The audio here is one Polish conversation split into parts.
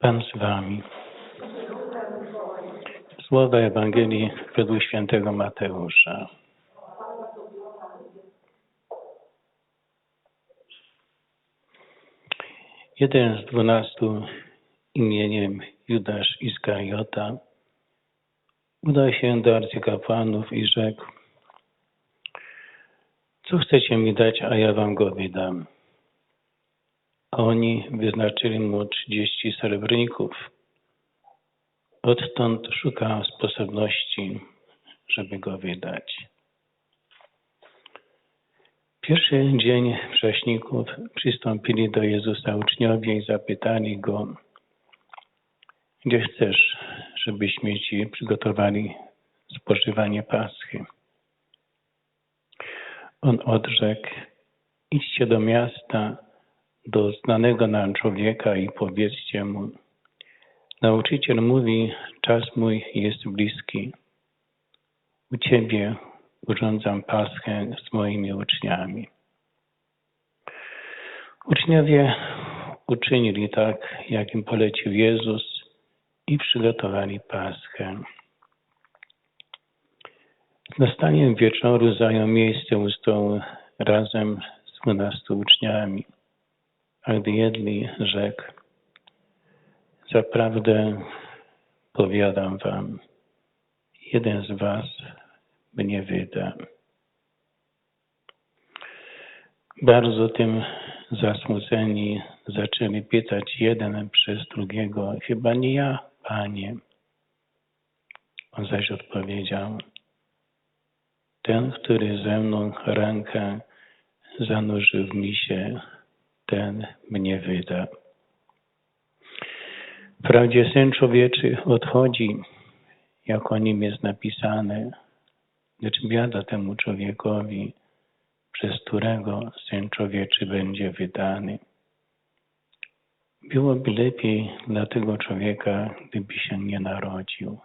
Pan z wami. Słowa Ewangelii według świętego Mateusza. Jeden z dwunastu imieniem Judasz Iskariota udał się do arcykapłanów i rzekł co chcecie mi dać, a ja wam go wydam. A oni wyznaczyli mu trzydzieści srebrników. Odtąd szukał sposobności, żeby go wydać. Pierwszy dzień wrześników przystąpili do Jezusa uczniowie i zapytali go, gdzie chcesz, żebyśmy ci przygotowali spożywanie Paschy. On odrzekł, idźcie do miasta, do znanego nam człowieka i powiedzcie mu, nauczyciel mówi, czas mój jest bliski. U Ciebie urządzam Paschę z moimi uczniami. Uczniowie uczynili tak, jak im polecił Jezus i przygotowali Paschę. Z nastaniem wieczoru zajął miejsce u stołu razem z dwunastu uczniami. A gdy jedli, rzekł, zaprawdę powiadam wam, jeden z was mnie wyda. Bardzo tym zasmuceni zaczęli pytać jeden przez drugiego, chyba nie ja, panie. On zaś odpowiedział, ten, który ze mną rękę zanurzył w misie, ten mnie wyda. Wprawdzie Syn Człowieczy odchodzi, jak o nim jest napisane, lecz biada temu człowiekowi, przez którego Syn Człowieczy będzie wydany. Byłoby lepiej dla tego człowieka, gdyby się nie narodził.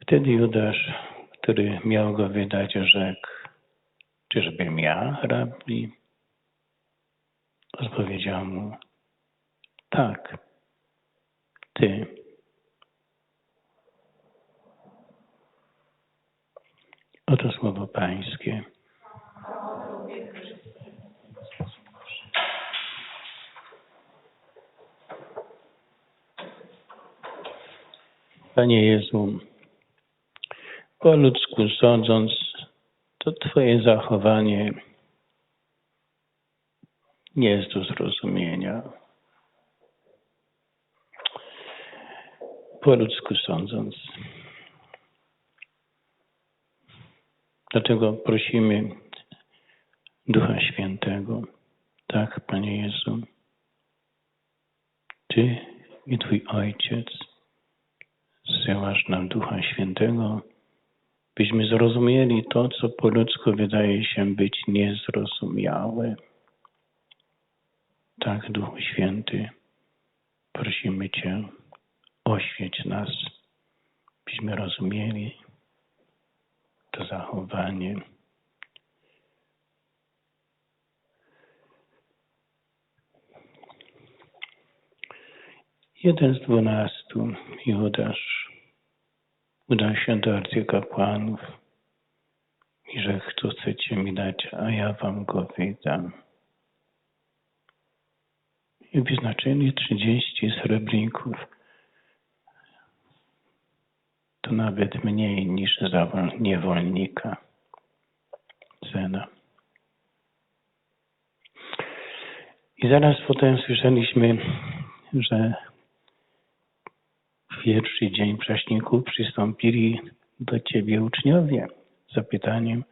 Wtedy Judasz, który miał go wydać, rzekł, czyżbym ja, rabbi? Odpowiedział mu, tak, ty. Oto słowo Pańskie. Panie Jezu, po ludzku sądząc, to Twoje zachowanie nie jest do zrozumienia. Po ludzku sądząc. Dlatego prosimy Ducha Świętego. Tak, Panie Jezu. Ty i Twój Ojciec zsyłasz nam Ducha Świętego, byśmy zrozumieli to, co po ludzku wydaje się być niezrozumiałe. Tak, Duchu Święty, prosimy Cię, oświeć nas, byśmy rozumieli to zachowanie. Jeden z dwunastu, Judasz, udał się do arcykapłanów i rzekł, co chcecie mi dać, a ja wam go wydam. I wyznaczyli trzydzieści srebrników. To nawet mniej niż za niewolnika cena. I zaraz potem słyszeliśmy, że pierwszy dzień prześników przystąpili do Ciebie uczniowie z zapytaniem,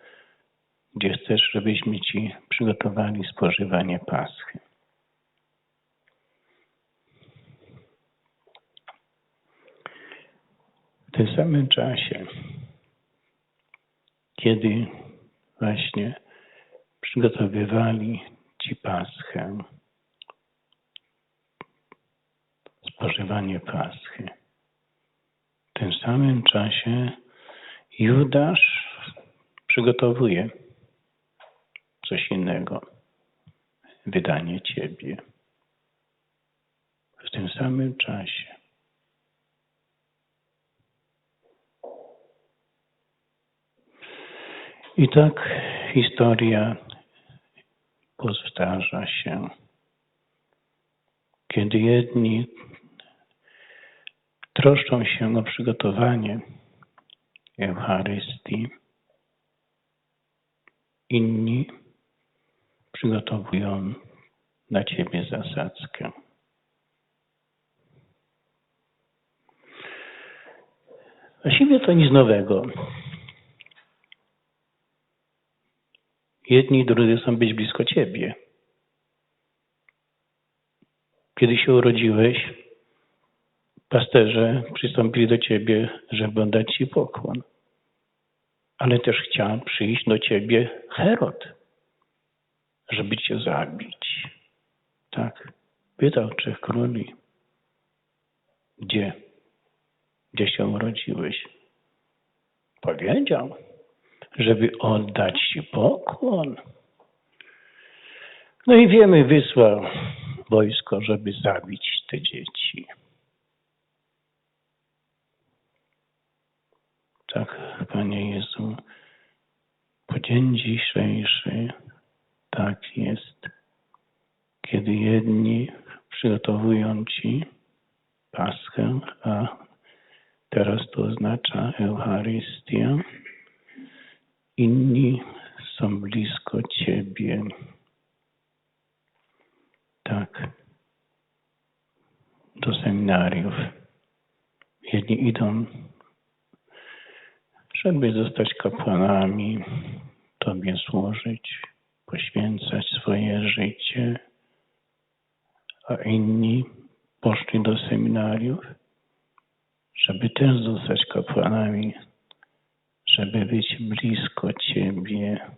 gdzie chcesz, żebyśmy Ci przygotowali spożywanie Paschy. W tym samym czasie, kiedy właśnie przygotowywali Ci Paschę, spożywanie Paschy, tym samym czasie Judasz przygotowuje coś innego. Wydanie Ciebie. w tym samym czasie. I tak historia powtarza się. Kiedy jedni troszczą się o przygotowanie Eucharystii, inni przygotowują na Ciebie zasadzkę. Właściwie to nic nowego. Jedni i drudzy chcą być blisko Ciebie. Kiedy się urodziłeś, pasterze przystąpili do Ciebie, żeby oddać Ci pokłon. Ale też chciał przyjść do Ciebie Herod, żeby Cię zabić. Tak. Pytał trzech króli. Gdzie? Gdzie się urodziłeś? Powiedział żeby oddać Ci pokłon. No i wiemy, wysłał wojsko, żeby zabić te dzieci. Tak, Panie Jezu, po dzień dzisiejszy tak jest, kiedy jedni przygotowują Ci Paschę, a teraz to oznacza Eucharystię, inni są blisko Ciebie. Tak. Do seminariów. Jedni idą, żeby zostać kapłanami, Tobie służyć, poświęcać swoje życie, a inni poszli do seminariów, żeby też zostać kapłanami żeby być blisko Ciebie.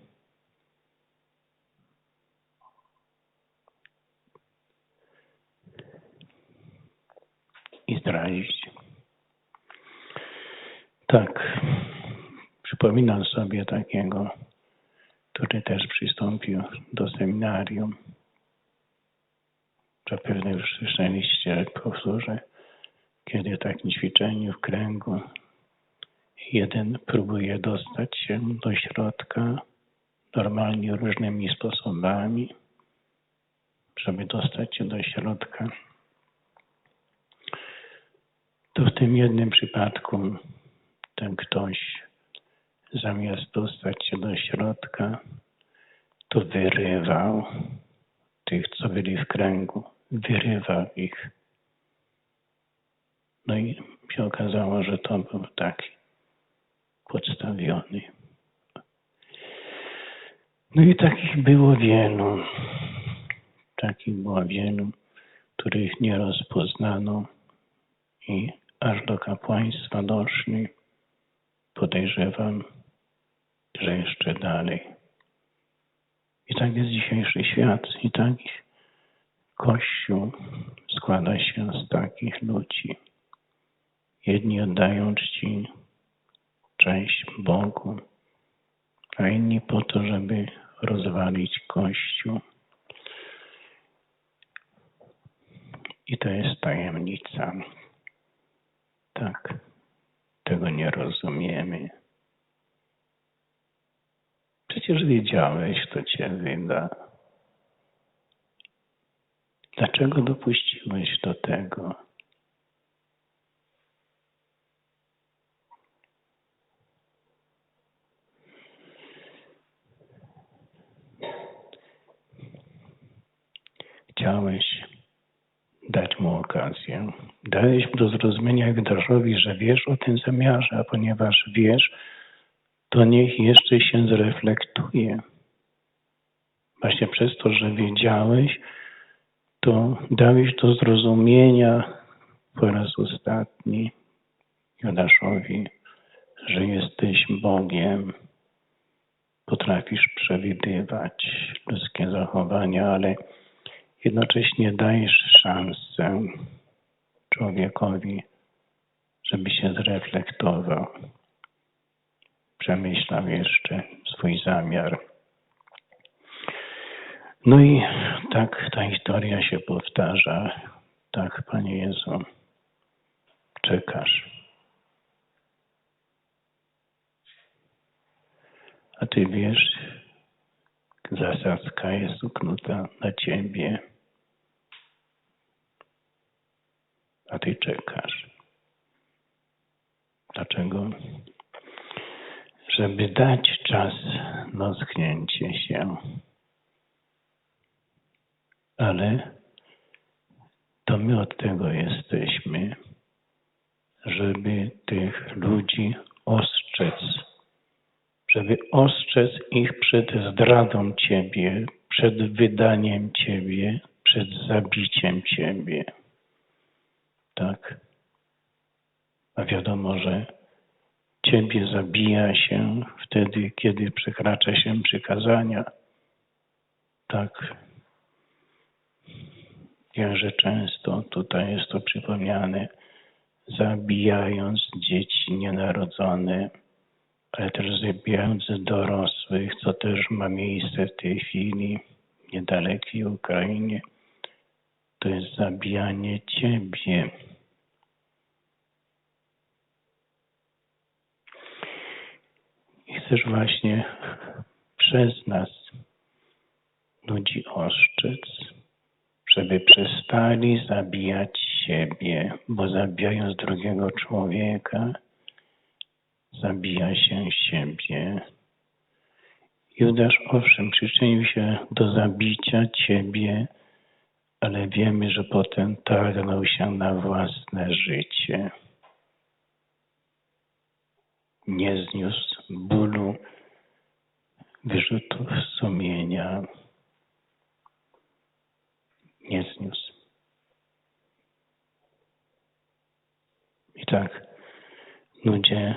I zdradzić. Tak, przypominam sobie takiego, który też przystąpił do seminarium. Zapewne już słyszeliście, powtórzę, kiedy takim ćwiczeniu w kręgu Jeden próbuje dostać się do środka normalnie różnymi sposobami, żeby dostać się do środka. To w tym jednym przypadku ten ktoś zamiast dostać się do środka, to wyrywał tych, co byli w kręgu, wyrywał ich. No i się okazało, że to był taki podstawiony. No i takich było wielu, takich było wielu, których nie rozpoznano i aż do kapłaństwa doszli. Podejrzewam, że jeszcze dalej. I tak jest dzisiejszy świat, i tak Kościół składa się z takich ludzi. Jedni oddają czci cześć Bogu, a inni po to, żeby rozwalić Kościół. I to jest tajemnica. Tak, tego nie rozumiemy. Przecież wiedziałeś, to cię wyda. Dlaczego dopuściłeś do tego? chciałeś dać mu okazję. Dałeś do zrozumienia Jagdarzowi, że wiesz o tym zamiarze, a ponieważ wiesz, to niech jeszcze się zreflektuje. Właśnie przez to, że wiedziałeś, to dałeś do zrozumienia po raz ostatni Jadaszowi, że jesteś Bogiem, potrafisz przewidywać ludzkie zachowania, ale jednocześnie dajesz szansę człowiekowi, żeby się zreflektował, przemyślał jeszcze swój zamiar. No i tak ta historia się powtarza. Tak, Panie Jezu, czekasz. A Ty wiesz, zasadzka jest uknuta na Ciebie, a Ty czekasz. Dlaczego? Żeby dać czas na ocknięcie się. Ale to my od tego jesteśmy, żeby tych ludzi ostrzec, żeby ostrzec ich przed zdradą Ciebie, przed wydaniem Ciebie, przed zabiciem Ciebie. Tak? A wiadomo, że Ciebie zabija się wtedy, kiedy przekracza się przykazania. Tak. Jakże często tutaj jest to przypomniane, zabijając dzieci nienarodzone, ale też zabijając dorosłych, co też ma miejsce w tej chwili niedalekiej Ukrainie. To jest zabijanie Ciebie. I chcesz właśnie przez nas ludzi ostrzec, żeby przestali zabijać siebie, bo zabijając drugiego człowieka, zabija się siebie. Judasz owszem przyczynił się do zabicia ciebie, ale wiemy, że potem targnął się na własne życie. Nie zniósł bólu, wyrzutów sumienia. Nie zniósł. I tak ludzie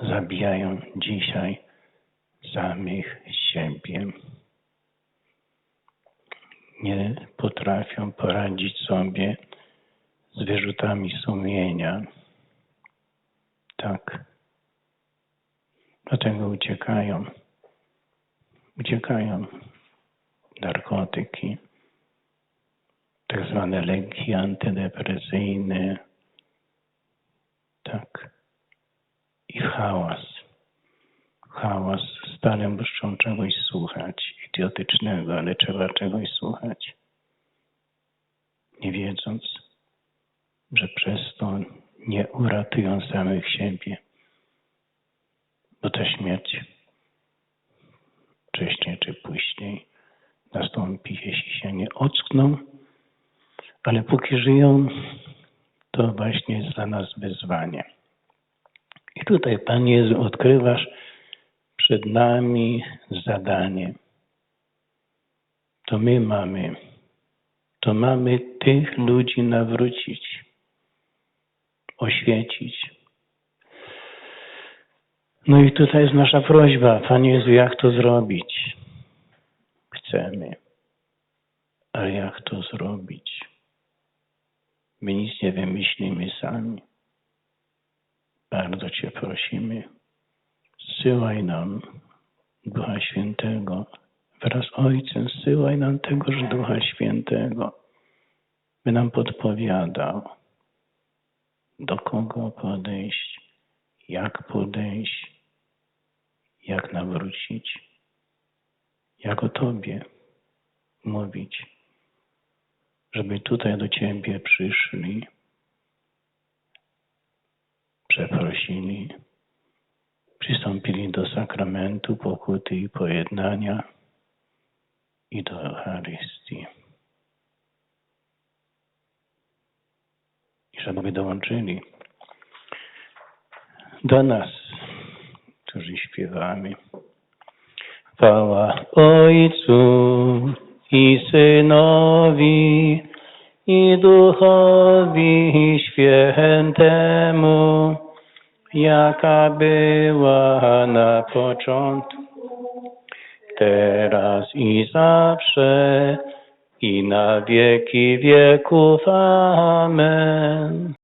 zabijają dzisiaj samych siebie. Nie potrafią poradzić sobie z wyrzutami sumienia. Tak. Dlatego uciekają. Uciekają narkotyki, tak zwane leki antydepresyjne. Tak. I hałas. Hałas. Stale muszą czegoś słuchać. Idiotycznego, ale trzeba czegoś słuchać. Nie wiedząc, że przez to nie uratują samych siebie. Bo ta śmierć wcześniej czy później nastąpi, jeśli się nie ockną, ale póki żyją, to właśnie jest dla nas wyzwanie. I tutaj, Panie Jezu, odkrywasz przed nami zadanie. To my mamy, to mamy tych ludzi nawrócić, oświecić. No i tutaj jest nasza prośba, Panie Jezu, jak to zrobić? Chcemy, ale jak to zrobić? My nic nie wymyślimy sami. Bardzo Cię prosimy, zsyłaj nam Ducha Świętego. Wraz z Ojcem zsyłaj nam tegoż Ducha Świętego, by nam podpowiadał, do kogo podejść, jak podejść, jak nawrócić, jak o Tobie mówić, żeby tutaj do Ciebie przyszli, przeprosili, przystąpili do sakramentu pokuty i pojednania i do Eucharystii. I żeby dołączyli do nas, którzy śpiewamy. Chwała Ojcu i Synowi i Duchowi Świętemu, jaka była na początku, teraz i zawsze, i na wieki wieków. Amen.